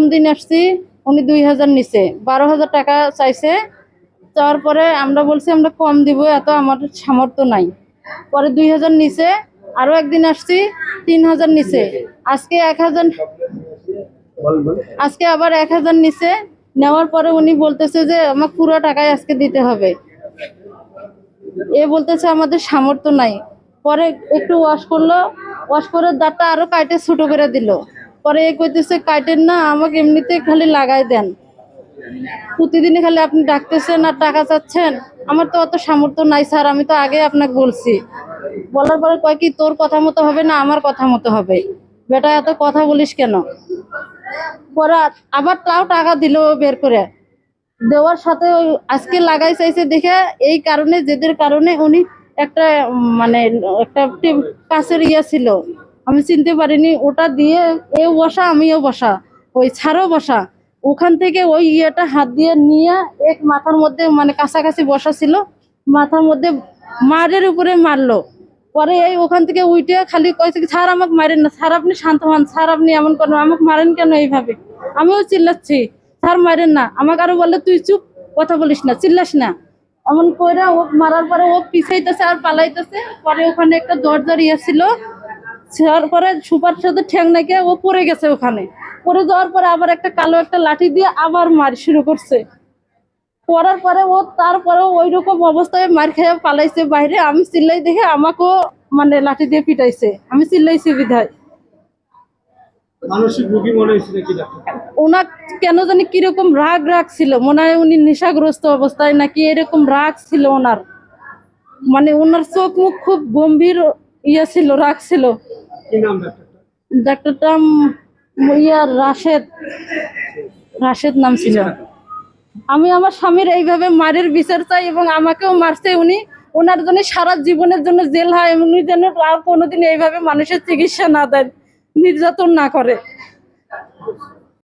প্রথম দিন আসছি, উনি দুই হাজার নিছে। বারো হাজার টাকা চাইছে। চাওয়ার পরে আমরা বলছি, আমরা কম দিব, এত আমার সামর্থ্য নাই। পরে দুই হাজার নিছে আরও একদিন আসছি, তিন হাজার নিছে। আজকে এক হাজার আজকে আবার এক হাজার নিছে। নেওয়ার পরে উনি বলতেছে যে আমার পুরো টাকাই আজকে দিতে হবে। এ বলতেছে, আমাদের সামর্থ্য নাই। পরে একটু ওয়াশ করল ওয়াশ করে দাঁতটা আরও কাইটে ছোট করে দিল। পরে এ কইতেছে কাইটেন না, আমাকে এমনিতে খালি লাগাই দেন। প্রতিদিনই খালি আপনি ডাকতেছেন আর টাকা চাচ্ছেন। আমার তো অত সামর্থ্য নাই স্যার, আমি তো আগে আপনাকে বলছি। বলার পরে কয় কি, তোর কথা মতো হবে না, আমার কথা মতো হবে। বেটা, এত কথা বলিস কেন? পরে আবার তাও টাকা দিল বের করে। দেওয়ার সাথে ওই আজকে লাগাই চাইছে দেখে এই কারণে যেদের কারণে উনি একটা মানে একটা কাছের ইয়ে ছিল। আমি চিনতে পারিনি, ওটা দিয়ে এ বসা, আমিও বসা, ওই ছাড়ও বসা। ওখান থেকে ওই ইয়েটা হাত দিয়ে নিয়ে এক মাথার মধ্যে মানে কাছাকাছি বসা ছিল, মাথার মধ্যে মারের উপরে মারলো। পরে এই ওখান থেকে উইটে খালি কয়েছে স্যার, আমাকে মারেন না, স্যার, আপনি শান্ত হন, স্যার, আপনি এমন করেন, আমাকে মারেন কেন এইভাবে? আমিও চিল্লাচ্ছি, স্যার, মারেন না। আমাকে আরও বললে, তুই চুপ, কথা বলিস না, চিল্লাস না। এমন করে ও মারার পরে ও পিছাইতেছে আর পালাইতেছে। পরে ওখানে একটা দরজার ইয়ে ছিল তারপরে সুপার সাথে ঠ্যাং নাকি ও পড়ে গেছে ওখানে। পড়ে যাওয়ার পরে আবার একটা কালো একটা লাঠি দিয়ে আবার মার শুরু করছে। পড়ার পরে ও তারপরে ওই রকম অবস্থায় মার খেয়ে পালাইছে বাইরে। আমি চিল্লাই দেখে আমাকেও মানে লাঠি দিয়ে পিটাইছে। আমি চিল্লাইছি বিধায়। মানসিক রোগী মনে ওনার কেন জানি কীরকম রাগ রাগ ছিল। মনে হয় উনি নেশাগ্রস্ত অবস্থায় নাকি এরকম রাগ ছিল ওনার। মানে ওনার চোখ মুখ খুব গম্ভীর ইয়ে ছিল রাগ ছিল। ডাক্তারটা? ইয়া রাশেদ। রাশেদ নাম ছিল। আমি আমার স্বামীর এইভাবে মারের বিচার চাই এবং আমাকেও মারছে উনি। ওনার জন্য সারা জীবনের জন্য জেল হয় উনি যেন আর কোনোদিন এইভাবে মানুষের চিকিৎসা না দেন, নির্যাতন না করে।